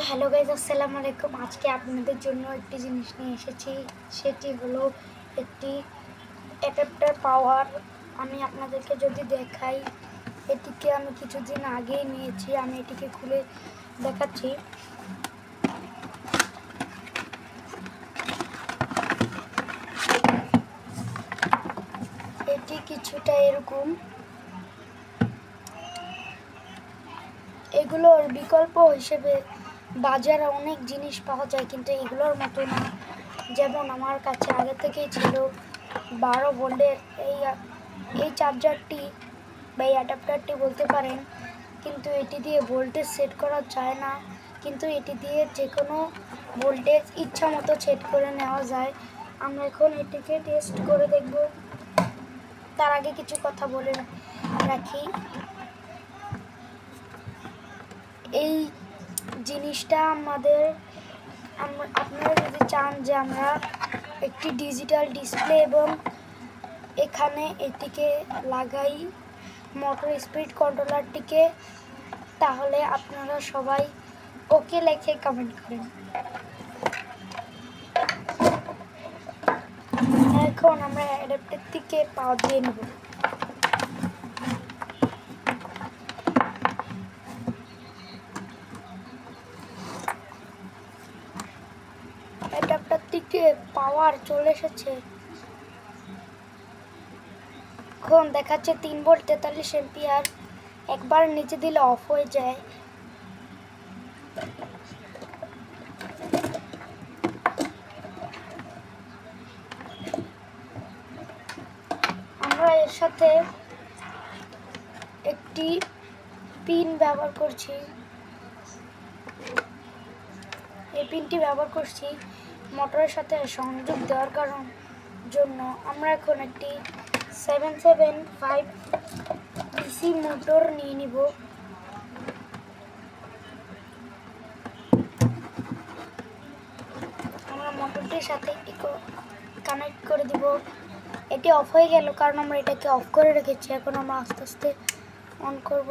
তো hello guys আসসালামু আলাইকুম। আজকে আপনাদের জন্য একটি জিনিস নিয়ে এসেছি। সেটি হলো একটি অ্যাডাপ্টার পাওয়ার। আমি আপনাদেরকে যদি দেখাই, এটিকে আমি কিছুদিন আগেই নিয়েছি। আমি এটিকে খুলে দেখাচ্ছি। এটি কিছুটা এরকম। এগুলোর বিকল্প হিসেবে বাজারে অনেক জিনিস পাওয়া যায়, কিন্তু এগুলোর মতো না। যেমন আমার কাছে আগে থেকেই ছিল বারো ভোল্টের এই এই চার্জারটি বা এই অ্যাডাপ্টারটি বলতে পারেন, কিন্তু এটি দিয়ে ভোল্টেজ সেট করা যায় না। কিন্তু এটি দিয়ে যে কোনো ভোল্টেজ ইচ্ছা মতো সেট করে নেওয়া যায়। আমরা এখন এটিকে টেস্ট করে দেখব। তার আগে কিছু কথা বলে রাখি। এই জিনিসটা আমাদের, আম- আপনারা যদি চান যে আমরা একটি ডিজিটাল ডিসপ্লে এবং এখানে এটিকে লাগাই মোটর স্পিড কন্ট্রোলারটিকে, তাহলে আপনারা সবাই ওকে লেখে কমেন্ট করেন। এখন আমরা অ্যাডাপ্টার থেকে পাওয়ার দিয়ে নেব অ্যাডাপ্টার থেকে পাওয়ার চলে এসেছে। এখন দেখাচ্ছে তিন ভোল্ট তেতাল্লিশ এম্পিয়ার একবার নিচে দিলে অফ হয়ে যায়। আমরা এর সাথে একটি পিন ব্যবহার করছি। এই পিনটি ব্যবহার করছি। মোটরের সাথে সংযোগ দেওয়ার কারণ জন্য আমরা এখন একটি seven seven five DC motor নিয়ে নিব। আমরা মোটরটির সাথে কানেক্ট করে দিব। এটি অফ হয়ে গেল, কারণ আমরা এটাকে অফ করে রেখেছি। এখন আমরা আস্তে আস্তে অন করব।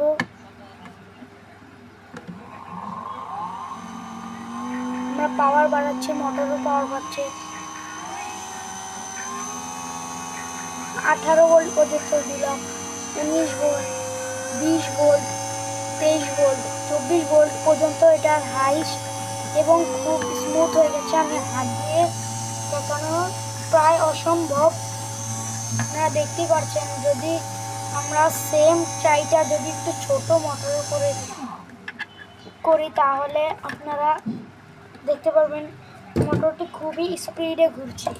আমরা পাওয়ার বাড়াচ্ছি মোটরও পাওয়ার পাচ্ছে। আঠারো ভোল্ট পর্যন্ত দিলাম, উনিশ ভোল্ট বিশ ভোল্ট তেইশ ভোল্ট চব্বিশ ভোল্ট পর্যন্ত এটার হাইস এবং খুব স্মুথ হয়ে গেছে। আমি হাত দিয়ে দেখানো প্রায় অসম্ভব। আপনারা দেখতেই পারছেন, যদি আমরা সেম চাইটা যদি একটু ছোট মোটরে করে করি, তাহলে আপনারা দেখতে পারবেন, মোটরটি খুবই স্পিডে ঘুরছে।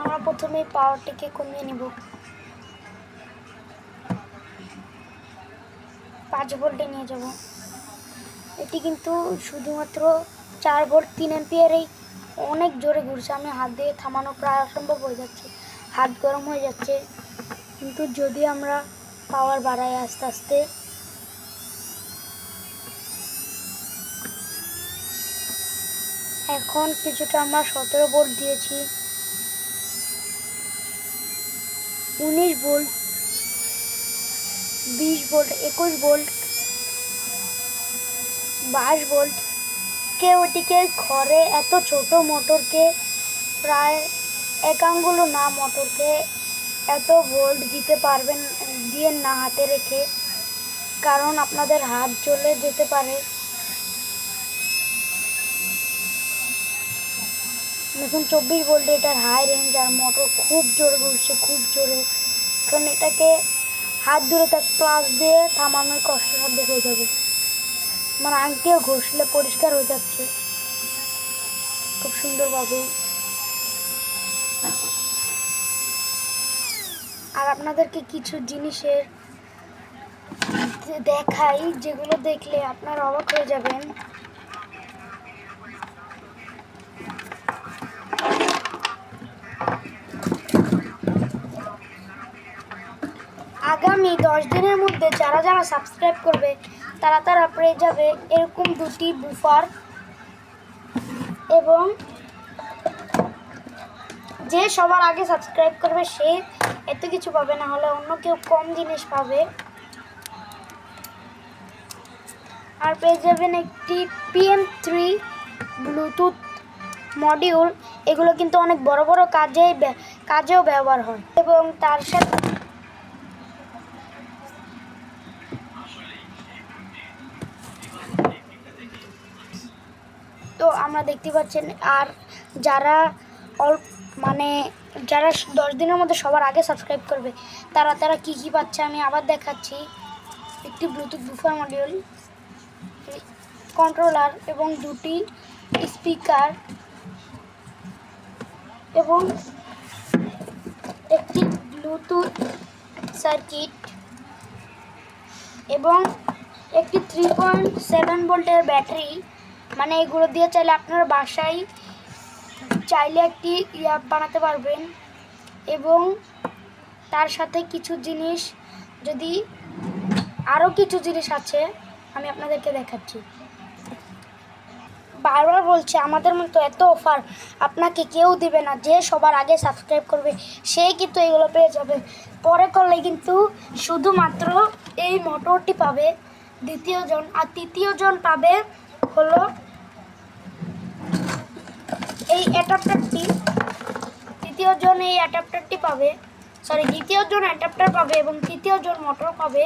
আমরা প্রথমে পাওয়ারটিকে কমিয়ে নিব। পাঁচ ভোল্টে নিয়ে যাব। এটি কিন্তু শুধুমাত্র চার ভোল্ট তিন এম্পিয়ারেই অনেক জোরে ঘুরছে। আমি হাত দিয়ে থামানো প্রায় অসম্ভব হয়ে যাচ্ছে। হাত গরম হয়ে যাচ্ছে। কিন্তু যদি আমরা পাওয়ার বাড়াই আস্তে আস্তে। এখন কিছুটা আমরা সতেরো ভোল্ট দিয়েছি। উনিশ ভোল্ট, বিশ ভোল্ট, একুশ ভোল্ট, বাইশ ভোল্ট। কেউ ওটিকে ঘরে এত ছোট মোটরকে প্রায় এক না মোটরকে এত ভোল্ট দিতে পারবেন, দিয়ে না হাতে রেখে, কারণ আপনাদের হাত চলে যেতে পারে। দেখুন, চব্বিশ ভোল্ট এটার হাই রেঞ্জ আর মোটর খুব জোরে ঘুরছে, খুব জোরে। কারণ এটাকে হাত ধরে তার প্লাস দিয়ে থামানোর কষ্টসাধ্য হয়ে যাবে। মানে আংটিও ঘষলে পরিষ্কার হয়ে যাচ্ছে। খুব সুন্দরভাবে আর আপনাদেরকে কিছু জিনিসের দেখাই, যেগুলো দেখলে আপনারা অবাক হয়ে যাবেন। আগামী দশ দিনের মধ্যে যারা যারা সাবস্ক্রাইব করবে, তারা তারা পেয়ে যাবে এরকম দুটি বুফার এবং যে সবার আগে সাবস্ক্রাইব করবে, সে এত কিছু পাবে, না হলে অন্য কেউ কম জিনিস পাবে। আর পেয়ে যাবেন একটি পিএম থ্রি ব্লুটুথ মডিউল এগুলো কিন্তু অনেক বড় বড় কাজে কাজেও ব্যবহার হয়। এবং তার সাথে তো আমরা দেখতে পাচ্ছেন, আর যারা অল্প মানে যারা দশ দিনের মধ্যে সবার আগে সাবস্ক্রাইব করবে, তারা তারা কী কী পাচ্ছে আমি আবার দেখাচ্ছি। একটি ব্লুটুথ বুফার মডিউল কন্ট্রোলার এবং দুটি স্পিকার এবং একটি ব্লুটুথ সার্কিট এবং একটি থ্রি পয়েন্ট সেভেন ভোল্টের ব্যাটারি মানে এগুলো দিয়ে চাইলে আপনার বাসায় চাইলে একটি ইয়া বানাতে পারবেন এবং তার সাথে কিছু জিনিস যদি আরও কিছু জিনিস আছে, আমি আপনাদেরকে দেখাচ্ছি। বারবার বলছে, আমাদের মতো এত অফার আপনাকে কেউ দিবে না, যে সবার আগে সাবস্ক্রাইব করবে সেই কিন্তু এগুলো পেয়ে যাবে। পরে করলে কিন্তু শুধুমাত্র এই মোটরটি পাবে দ্বিতীয় জন আর তৃতীয় জন পাবে হলো এই অ্যাডাপ্টারটি তৃতীয় জন এই অ্যাডাপ্টারটি পাবে সরি দ্বিতীয় জন অ্যাডাপ্টার পাবে এবং তৃতীয় জন মোটর পাবে।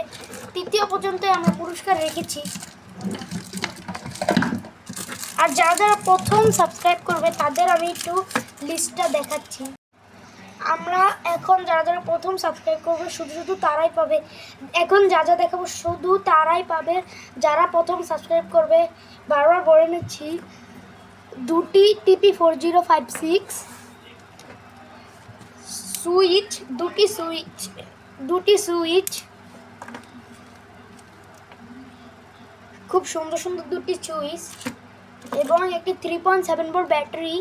তৃতীয় পর্যন্ত আমরা পুরস্কার রেখেছি। আর যারা যারা প্রথম সাবস্ক্রাইব করবে, তাদের আমি একটু লিস্টটা দেখাচ্ছি। আমরা এখন যারা যারা প্রথম সাবস্ক্রাইব করবে, শুধু শুধু তারাই পাবে। এখন যা যা দেখাবো, শুধু তারাই পাবে। যারা প্রথম সাবস্ক্রাইব করবে, বারবার বলে নিচ্ছি দুটি TP four zero five six switch, দুটি সুইচ দুটি সুইচ, খুব সুন্দর সুন্দর দুটি সুইচ এবং একটি three point seven four battery.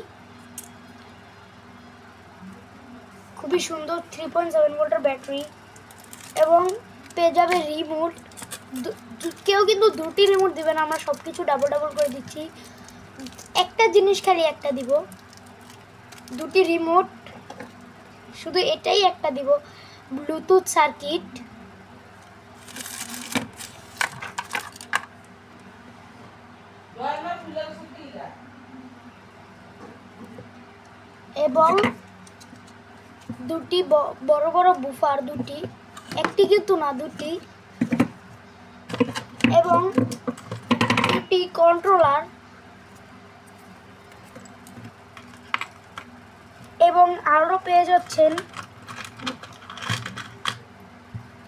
খুবই সুন্দর থ্রি পয়েন্ট সেভেন ভোল্টের ব্যাটারি এবং পেয়ে যাবে রিমোট কেউ কিন্তু দুটি রিমোট দিবে না, আমরা সব কিছু ডাবল ডাবল করে দিচ্ছি। একটা জিনিস খালি একটা দিব। দুটি রিমোট শুধু এটাই একটা দিব। ব্লুটুথ সার্কিট এবং দুটি বড় বড় বুফার দুটি, একটি কিন্তু না, দুটি। এবং দুটি কন্ট্রোলার এবং আরও পেয়ে যাচ্ছেন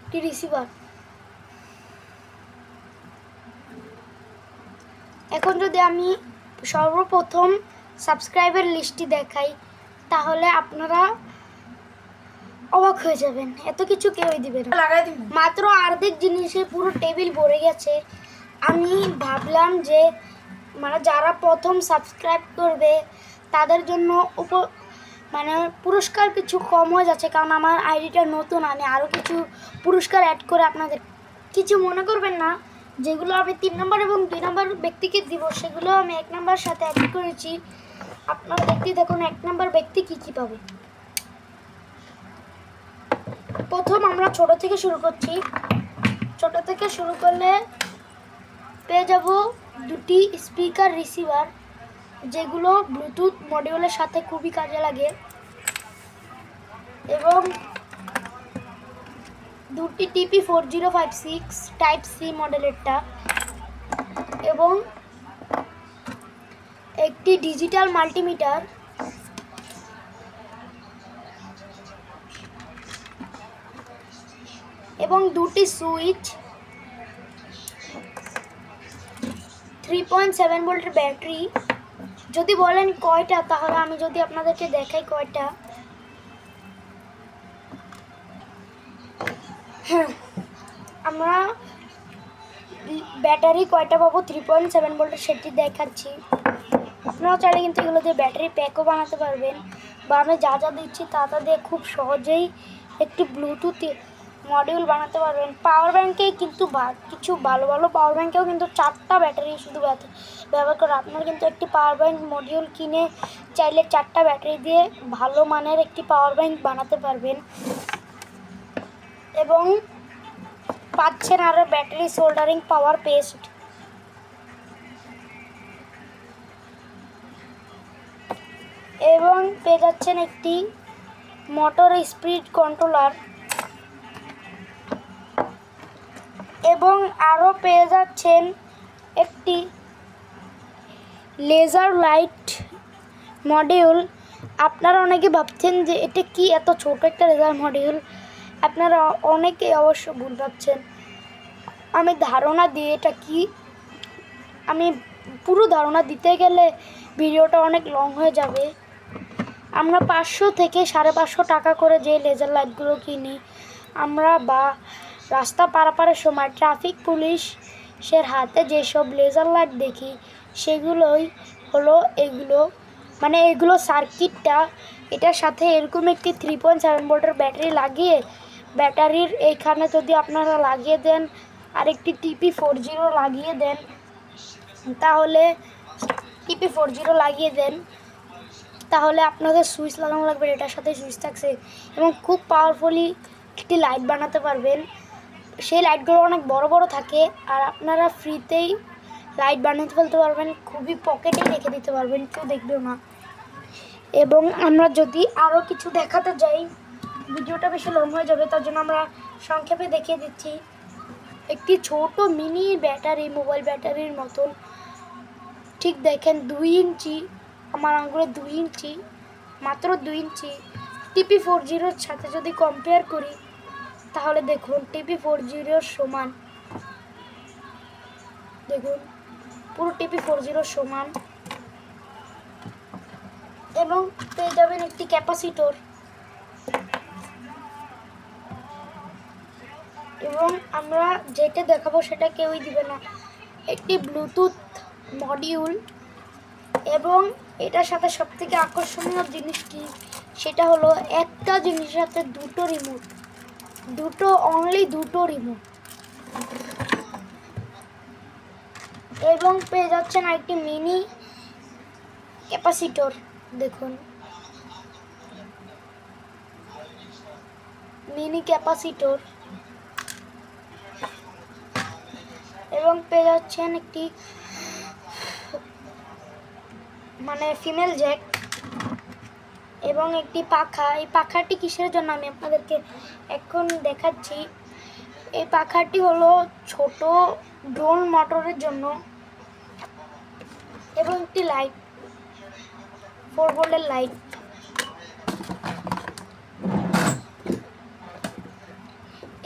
একটি রিসিভার এখন যদি আমি সর্বপ্রথম সাবস্ক্রাইবার লিস্টটি দেখাই তাহলে আপনারা অবাক হয়ে যাবেন। এত কিছু কেউই দিবে না। মাত্র অর্ধেক জিনিসে পুরো টেবিল ভরে গেছে। আমি ভাবলাম যে মানে যারা প্রথম সাবস্ক্রাইব করবে তাদের জন্য উপ মানে পুরস্কার কিছু কম হয়ে যাচ্ছে, কারণ আমার আইডিটা নতুন আমি আরও কিছু পুরস্কার অ্যাড করে আপনাদের। কিছু মনে করবেন না, যেগুলো আমি তিন নম্বর এবং দুই নম্বর ব্যক্তিকে দিব, সেগুলো আমি এক নম্বর সাথে অ্যাড করেছি। আপনার ব্যক্তি দেখুন এক নম্বর ব্যক্তি কী কী পাবে। প্রথম আমরা ছোট থেকে শুরু করছি। ছোট থেকে শুরু করলে পেয়ে যাব দুটি স্পিকার রিসিভার যেগুলো ব্লুটুথ মডিউলের সাথে খুবই কাজে লাগে। এবং দুটি TP four zero five six type C মডেলেরটা এবং একটি ডিজিটাল মাল্টিমিটার এবং দুটি সুইচ থ্রি পয়েন্ট সেভেন ভোল্টের ব্যাটারি যদি বলেন কয়টা, তাহলে আমি যদি আপনাদেরকে দেখাই কয়টা। আমরা ব্যাটারি কয়টা পাবো? থ্রি পয়েন্ট সেভেন ভোল্টের সেটি দেখাচ্ছি। আপনারাও চাইলে কিন্তু এগুলো দিয়ে ব্যাটারি প্যাকও বানাতে পারবেন, বা আমি যা যা দিচ্ছি তা তা দিয়ে খুব সহজেই একটি ব্লুটুথ মডিউল বানাতে পারবেন। পাওয়ার ব্যাংকে কিন্তু কিছু ভালো ভালো পাওয়ার ব্যাঙ্কেও কিন্তু চারটা ব্যাটারি শুধু ব্যবহার করে। আপনার কিন্তু একটি পাওয়ার ব্যাঙ্ক মডিউল কিনে চাইলে চারটা ব্যাটারি দিয়ে ভালো মানের একটি পাওয়ার ব্যাঙ্ক বানাতে পারবেন। এবং পাচ্ছেন আরও ব্যাটারি সোল্ডারিং পাওয়ার পেস্ট এবং পেয়ে যাচ্ছেন একটি মোটর স্পিড কন্ট্রোলার এবং আরও পেয়ে যাচ্ছেন একটি লেজার লাইট মডিউল আপনারা অনেকে ভাবছেন যে এটা কি এত ছোট একটা লেজার মডিউল আপনারা অনেকে অবশ্য ভুল ভাবছেন। আমি ধারণা দিয়ে এটা কি? আমি পুরো ধারণা দিতে গেলে ভিডিওটা অনেক লং হয়ে যাবে। আমরা পাঁচশো থেকে সাড়ে পাঁচশো টাকা করে যে লেজার লাইটগুলো কিনি, আমরা বা রাস্তা পারাপারের সময় ট্রাফিক পুলিশের হাতে যেসব লেজার লাইট দেখি, সেগুলোই হলো এগুলো। মানে এগুলো সার্কিটটা এটার সাথে এরকম একটি থ্রি পয়েন্ট সেভেন ভোল্টের ব্যাটারি লাগিয়ে ব্যাটারির এইখানে যদি আপনারা লাগিয়ে দেন আর একটি টিপি ফোর জিরো লাগিয়ে দেন, তাহলে টিপি ফোর জিরো লাগিয়ে দেন, তাহলে আপনাদের সুইচ লাগানো লাগবে, এটার সাথে সুইচ থাকছে এবং খুব পাওয়ারফুলি একটি লাইট বানাতে পারবেন। সেই লাইটগুলো অনেক বড় বড় থাকে আর আপনারা ফ্রিতেই লাইট বানাতে ফেলতে পারবেন, খুবই পকেটে রেখে দিতে পারবেন, কেউ দেখবেও না। এবং আমরা যদি আরও কিছু দেখাতে যাই ভিডিওটা বেশি লং হয়ে যাবে, তার জন্য আমরা সংক্ষেপে দেখিয়ে দিচ্ছি। একটি ছোট মিনি ব্যাটারি, মোবাইল ব্যাটারির মতন। ঠিক দেখেন, দুই ইঞ্চি, আমার আঙুলে দুই ইঞ্চি, মাত্র দুই ইঞ্চি। টিপি ফোর জিরোর সাথে যদি কম্পেয়ার করি, তাহলে দেখুন টিপি ফোর জিরোর সমান। দেখুন, পুরো টিপি ফোর জিরোর সমান। এবং পেয়ে যাবেন একটি ক্যাপাসিটর এবং আমরা যেটা দেখাবো সেটা কেউই দিবে না। একটি ব্লুটুথ মডিউল এবং এটার সাথে সবথেকে আকর্ষণীয় জিনিস কি? সেটা হলো একটা জিনিসের সাথে দুটো রিমোট দুটো অনলি দুটো রিমোট এবং পেয়ে যাচ্ছেন একটি মিনি ক্যাপাসিটর দেখুন। মিনি ক্যাপাসিটর এবং পেয়ে যাচ্ছেন একটি মানে ফিমেল জ্যাক এবং একটি পাখা। এই পাখাটি কিসের জন্য? আমি আপনাদেরকে এখন দেখাচ্ছি। এই পাখাটি হলো ছোট ড্রোন মোটরের জন্য এবং একটি লাইট ফোর ভোল্টের লাইট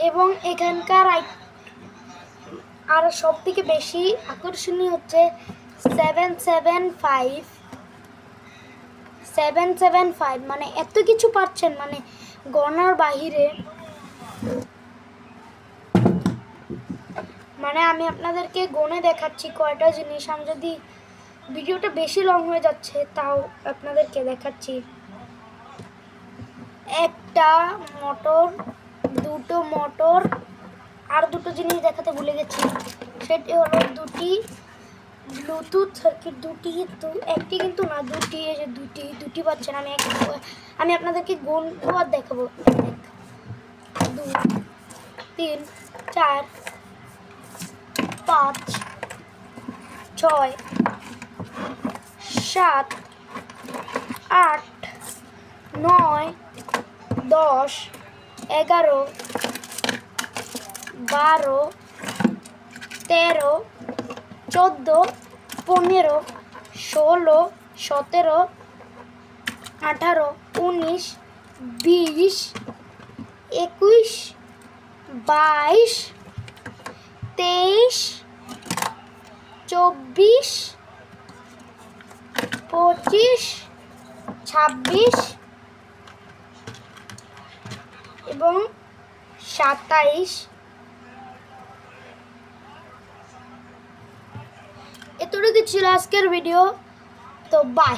এবং এখানকার আর সব থেকে বেশি আকর্ষণীয় হচ্ছে seven seven five seven seven five মানে এত কিছু পাচ্ছেন মানে গণার বাহিরে। মানে আমি আপনাদেরকে গনে দেখাচ্ছি কয়টা জিনিস। আমি যদি ভিডিওটা বেশি লং হয়ে যাচ্ছে, তাও আপনাদেরকে দেখাচ্ছি। একটা মোটর দুটো মোটর আর দুটো জিনিস দেখাতে ভুলে গেছি। সেটি হলো দুটি ব্লুটুথ সার্কিট দুটি কিন্তু, একটি কিন্তু না, দুটি, এই যে দুটি দুটি পাচ্ছেন আমি আমি আপনাদেরকে গোল আর দেখাবো। দুই তিন, চার, পাঁচ, ছয়, সাত, আট, নয়, দশ, এগারো বারো, তেরো, চোদ্দ, পনেরো, ষোলো, সতেরো, আঠারো, উনিশ, বিশ, একুশ, বাইশ, তেইশ, চব্বিশ, পঁচিশ, ছাব্বিশ এবং সাতাইশ। अपने किसी लास्ट के वीडियो तो बाय